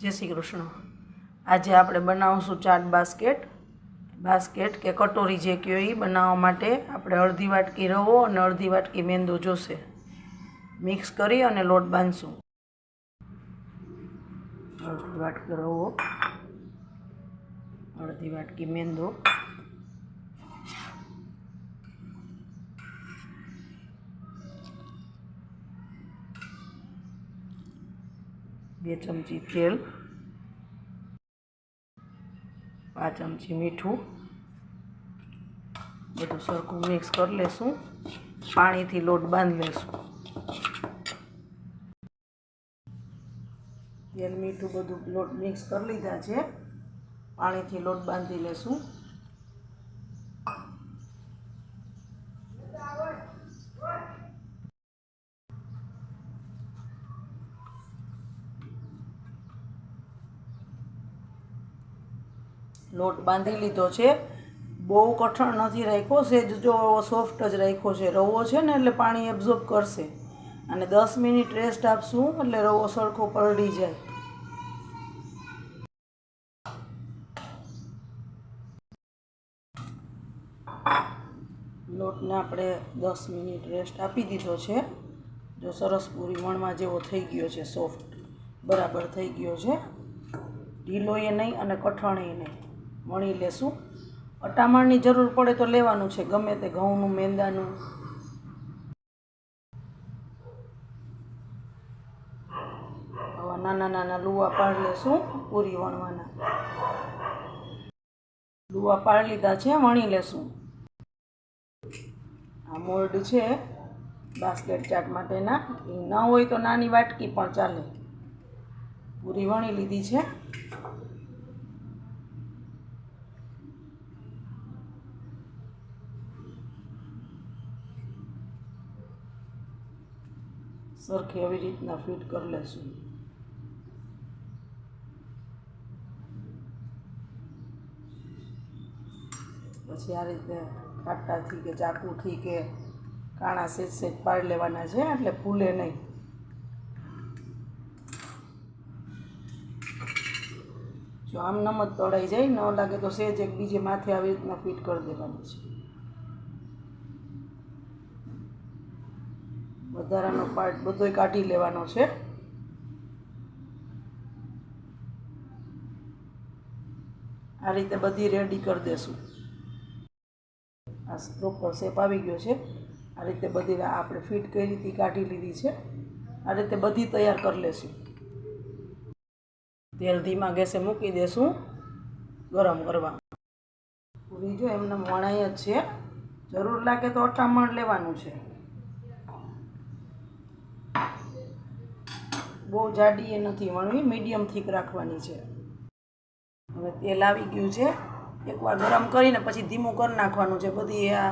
જય શ્રી કૃષ્ણ. આજે આપણે બનાવશું ચાટ બાસ્કેટ. બાસ્કેટ કે કટોરી જે કહો એ બનાવવા માટે આપણે અડધી વાટકી રવો અને અડધી વાટકી મેંદો જોશે. મિક્સ કરી અને લોટ બાંધશું. અડધી વાટકી રવો, અડધી વાટકી મેંદો. બે ચમચી તેલ, પાંચ ચમચી મીઠું, બધું સરખું મિક્સ કરી લેશું. પાણીથી લોટ બાંધી લેશું. તેલ, મીઠું બધું લોટ મિક્સ કરી લીધા છે. પાણીથી લોટ બાંધી લેશું. લોટ બાંધી લીધો છે. બહુ કઠણ નથી રાખ્યો, સેજ જો સોફ્ટ જ રાખ્યો છે. રવો છે ને એટલે પાણી એબ્ઝોર્બ કરશે. અને દસ મિનિટ રેસ્ટ આપશું એટલે રવો સરખો પલળી જાય. લોટને આપણે દસ મિનિટ રેસ્ટ આપી દીધો છે. જો સરસ પૂરી મણમાં જેવો થઈ ગયો છે સોફ્ટ બરાબર થઈ ગયો છે. ઢીલોય નહીં અને કઠણેય નહીં. વણી લેશું. અટામણની જરૂર પડે તો લેવાનું છે, ગમે તે ઘઉંનું, મેંદાનું. આવા નાના નાના લુવા પાડી લેશું, પૂરી વણવાના. લુવા પાડી લીધા છે, વણી લેશું. આ મોલ્ડ છે, બાસ્કેટ ચાટ માટેના. એ ન હોય તો નાની વાટકી પણ ચાલે. પૂરી વણી લીધી છે. સરખી આવી રીતના ફિટ કરી લેશું. પછી આ રીતે કાંટાથી કે ચાકુથી કે કાણા સેજ સેજ પાડી લેવાના છે, એટલે ફૂલે નહીં. જો આમ નમ જ તળાઈ જાય ન લાગે તો સેજ એક બીજે માથે આવી રીતના ફિટ કરી દેવાની છે. વધારાનો પાર્ટ બધોય કાઢી લેવાનો છે. આ રીતે બધી રેડી કરી દેશું. આ પ્રોપર શેપ આવી ગયો છે. આ રીતે બધી આપણે ફિટ કઈ રીતે કાઢી લીધી છે. આ રીતે બધી તૈયાર કરી લેશું. તેલ ધીમા ગેસે મૂકી દેશું ગરમ કરવા. પૂરી જો એમને વણાય જ છે. જરૂર લાગે તો અઠામણ લેવાનું છે. બહુ જાડી એ નથી વણવી મીડિયમ થીક રાખવાની છે. હવે તેલ આવી ગયું છે. એકવાર ગરમ કરીને પછી ધીમું કરી નાખવાનું છે. બધી આ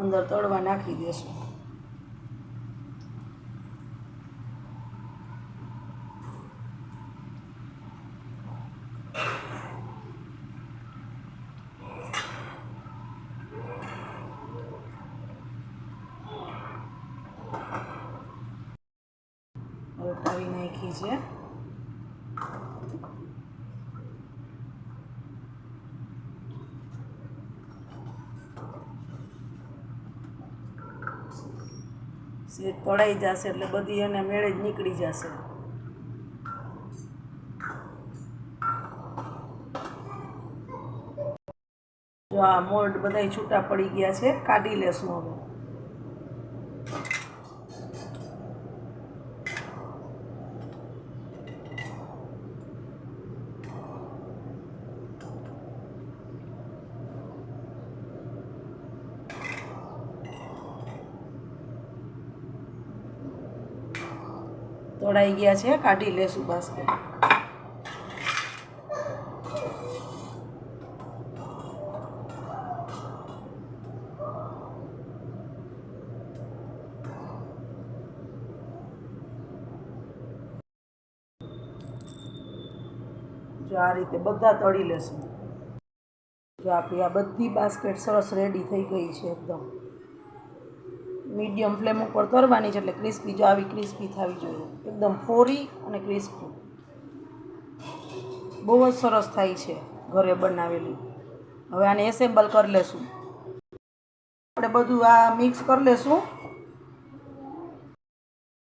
અંદર તળવા નાખી દેશું. ઉલટાવી નાખી છે પડાઈ જશે એટલે બધી એને મેળે જ નીકળી જશે. જો આ મોલ્ડ બધાય છૂટા પડી ગયા છે, કાઢી લેશું હવે. તળાઈ ગયા છે, કાઢી લેશું બાસ્કેટ જો આ રીતે બધા તળી લેશું. જો આપણી આ બધી બાસ્કેટ સરસ રેડી થઈ ગઈ છે એકદમ. મીડિયમ ફ્લેમ ઉપર તરવાની છે એટલે ક્રિસ્પી, જો આવી ક્રિસ્પી થવી જોઈએ. એકદમ ફોરી અને ક્રિસ્પી. બહુ જ સરસ થાય છે ઘરે બનાવેલી. હવે આને એસેમ્બલ કરી લેશું. આપણે બધું આ મિક્સ કરી લેશું.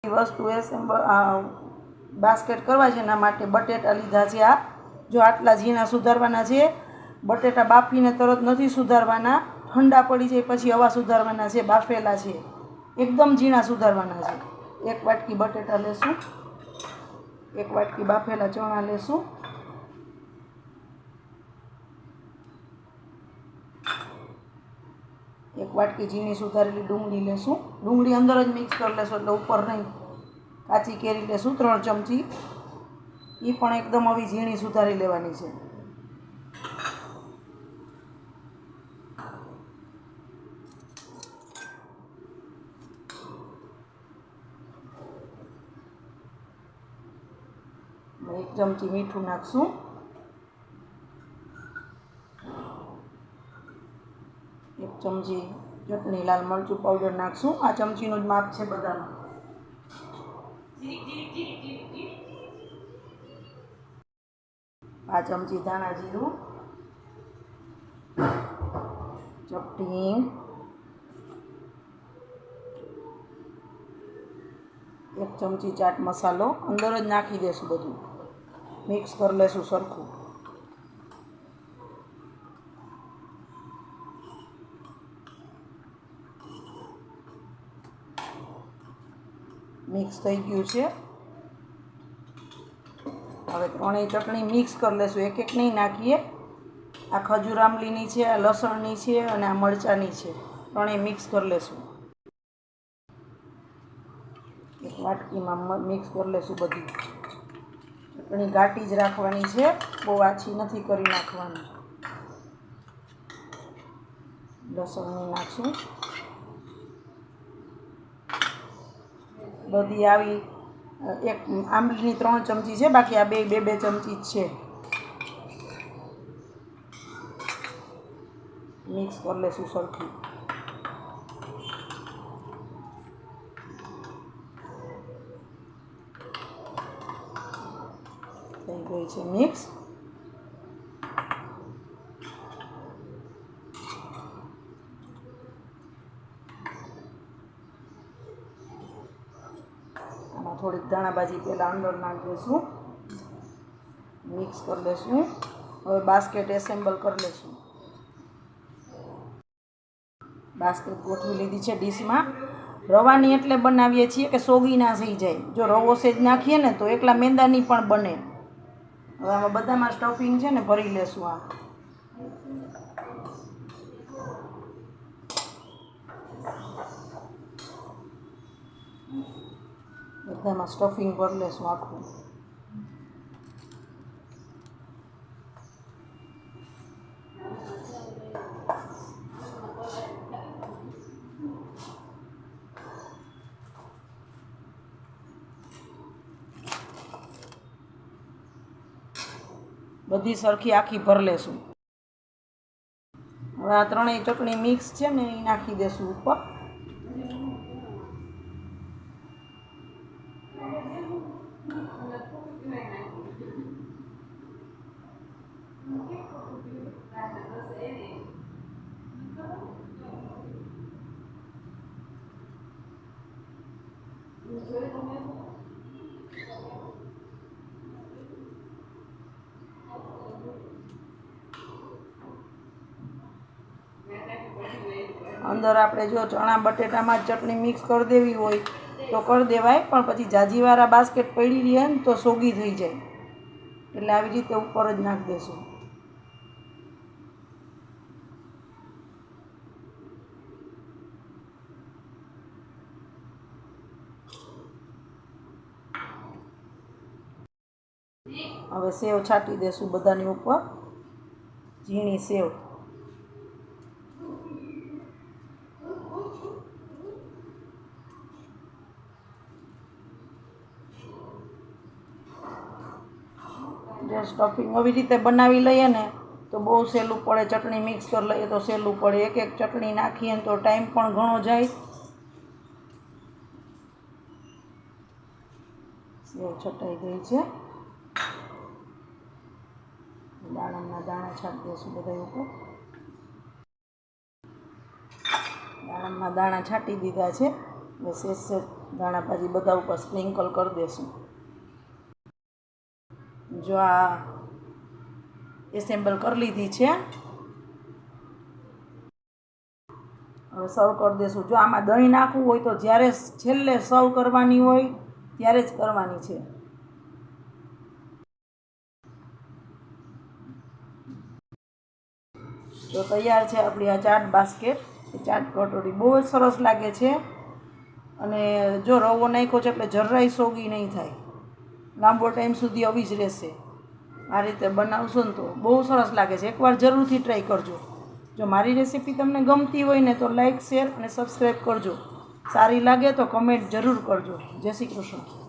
વસ્તુ એસેમ્બલ બાસ્કેટ કરવા છે એના માટે બટેટા લીધા છે આ. જો આટલા ઝીણા સુધારવાના છે, બટેટા બાફીને તરત નથી સુધારવાના. ઠંડા પડી જાય પછી હવા સુધારવાના છે, બાફેલા છે. એકદમ ઝીણા સુધારવાના છે. એક વાટકી બટેટા લેશું. એક વાટકી બાફેલા ચણા લેશું. એક વાટકી ઝીણી સુધારેલી ડુંગળી લેશું. ડુંગળી અંદર જ મિક્સ કરી લેશું એટલે ઉપર નહીં. કાચી કેરી લેશું, ત્રણ ચમચી. એ પણ એકદમ આવી ઝીણી સુધારી લેવાની છે. ચમચી મીઠું નાખશું. એક ચમચી ચટણી, લાલ મરચું પાવડર નાખશું. આ ચમચીનું જ માપ છે બધાનું. આ ચમચી ધાણા જીરું, ચપટી, એક ચમચી ચાટ મસાલો. અંદર જ નાખી દેશું બધું. મિક્સ કરી લેશું સરખું. મિક્સ થઈ ગયું છે. હવે ત્રણેય ચટણી મિક્સ કરી લેશું. એક એક નહીં નાખીએ. આ ખજૂર આંબલીની છે, આ લસણની છે અને આ મરચાંની છે. ત્રણેય મિક્સ કરી લેશું. એક વાટકીમાં મિક્સ કરી લેશું બધી. ચટણી ઘાટી જ રાખવાની છે. બહુ આછી નથી કરી નાખવાની. લસણની નાખશું. બધી આવી એક આંબલીની ત્રણ ચમચી છે, બાકી આ બે બે બે ચમચી જ છે. મિક્સ કરી લેશું સરખી થઈ ગઈ છે મિક્સ. આમાં થોડીક ધાણા ભાજી પહેલાં અંદર નાખી દઈશું મિક્સ કરી દઈશું. હવે બાસ્કેટ એસેમ્બલ કરી લઈશું. બાસ્કેટ ગોઠવી લીધી છે ડીશમાં. રવાની એટલે બનાવીએ છીએ કે સોગી ના થઈ જાય. જો રવો સેજ નાખીએ ને તો એકલા મેંદાની પણ બને. હવે આમાં બધામાં સ્ટફિંગ છે ને ભરી લેશું આ. બધામાં સ્ટફિંગ ભરી લેશું આખું. બધી સરખી આખી ભર લેશું. હવે આ ત્રણેય ચટણી મિક્સ છે ને એ નાખી દેશું ઉપર. અંદર આપણે જો ચણા બટેટામાં ચટણી મિક્સ કરી દેવી હોય તો કરી દેવાય, પણ પછી જાજીવાળા બાસ્કેટ પડી રહે ને તો સોગી થઈ જાય. એટલે આવી રીતે ઉપર જ નાખી દેશું. હવે સેવ છાંટી દેશું બધાની ઉપર. ઝીણી સેવ. જે સ્ટફિંગ આવી રીતે બનાવી લઈએ ને, તો બહુ સહેલું પડે ચટણી મિક્સ કરી લઈએ તો સહેલું પડે. એક એક ચટણી નાખીએ તો ટાઈમ પણ ઘણો જાય. સેવ છટાઈ ગઈ છે. દાડમના દાણા છાંટી દઈશું બધા ઉપર દાડમના દાણા છાંટી દીધા છે. બસ એ દાણા ભાજી બધા ઉપર સ્પ્રિંકલ કરી દઈશું જો આ એસેમ્બલ કરી લીધી છે. હવે સર્વ કરી દઈશું જો આમાં દહીં નાખવું હોય તો જ્યારે છેલ્લે સર્વ કરવાની હોય, ત્યારે જ કરવાની છે. તો તૈયાર છે આપણી આ ચાટ બાસ્કેટ. એ ચાટ કટોરી બહુ જ સરસ લાગે છે. અને જો રવો નાખ્યો છે એટલે જરાય સોગી નહીં થાય. લાંબો ટાઈમ સુધી આવી જ રહેશે. આ રીતે બનાવશો ને તો બહુ સરસ લાગે છે. એકવાર જરૂરથી ટ્રાય કરજો. જો મારી રેસીપી તમને ગમતી હોય ને તો લાઇક શેર અને સબસ્ક્રાઈબ કરજો. સારી લાગે તો કમેન્ટ જરૂર કરજો. જય શ્રી કૃષ્ણ.